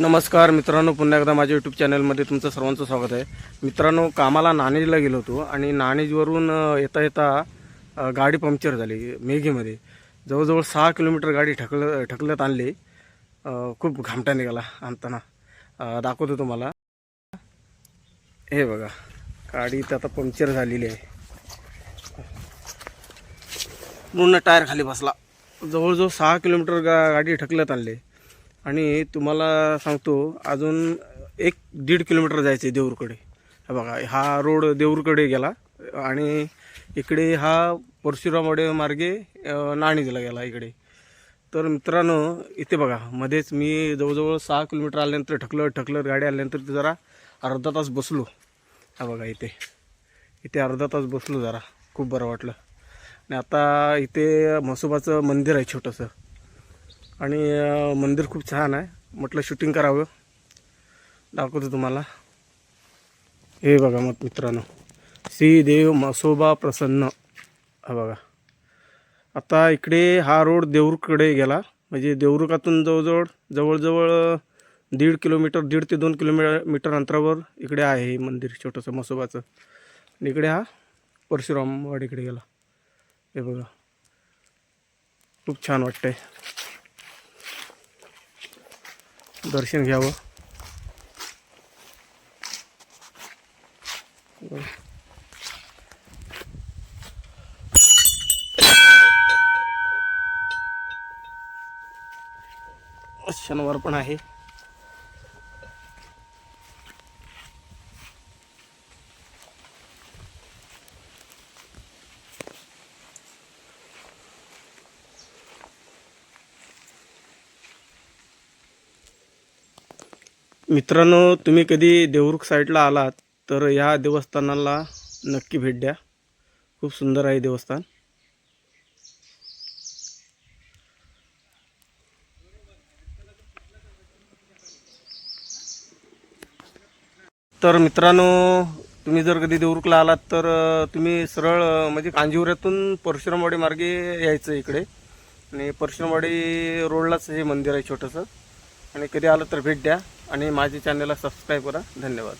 नमस्कार मित्रांनो पुन्हा एकदा माझ्या यूट्यूब चॅनलमध्ये तुमचं सर्वांचं स्वागत आहे. मित्रांनो कामाला नाणेजला गेलो होतो आणि नाणेजवरून येता येता गाडी पंक्चर झाली मेघीमध्ये. जवळजवळ सहा किलोमीटर गाडी ठकल ठकलत आणली. खूप घामटा निघाला आणताना. दाखवतो तुम्हाला. हे बघा गाडी तर आता पंक्चर झालेली आहे. पूर्ण टायर खाली बसला. जवळजवळ सहा किलोमीटर गा गाडी ठकलत आणली. आणि तुम्हाला सांगतो अजून एक दीड किलोमीटर जायचं आहे देऊरकडे. हा बघा हा रोड देऊरकडे गेला आणि इकडे हा परशुरामवाडे मार्गे अ, नाणीजला गेला इकडे. तर मित्रांनो इथे बघा मध्येच मी जवळजवळ सहा किलोमीटर आल्यानंतर ठकलं ठकलं गाडी आल्यानंतर ते जरा अर्धा तास बसलो. हा बघा इथे. इथे अर्धा तास बसलो जरा. खूप बरं वाटलं. आणि आता इथे म्हसोबाचं मंदिर आहे छोटंसं. आणि मंदिर खूप छान आहे. म्हटलं शूटिंग करावं. दाखवतो तुम्हाला. हे बघा मग मित्रांनो. श्री देव मसोबा प्रसन्न. हा बघा. आता इकडे हा रोड देऊरकडे गेला. म्हणजे देऊरुकातून जवळजवळ जवळजवळ दीड किलोमीटर दीड ते दोन किलोमीटर मीटर अंतरावर इकडे आहे हे मंदिर छोटंसं मसोबाचं. आणि इकडे हा परशुरामवाडीकडे गेला. हे बघा. खूप छान वाटतंय. दर्शन घ्यावं. शनिवार पण आहे. मित्रांनो तुम्ही कधी देवरुख साईडला आलात तर या देवस्थानाला नक्की भेट द्या. खूप सुंदर आहे देवस्थान. तर मित्रांनो तुम्ही जर कधी देवरुखला आलात तर तुम्ही सरळ म्हणजे कांजीवऱ्यातून परशुरामवाडी मार्गे यायचं इकडे. आणि परशुरामवाडी रोडलाच हे मंदिर आहे छोटंसं. आणि कधी आलं तर भेट द्या आणि माझ्या चॅनलला सबस्क्राईब करा. धन्यवाद.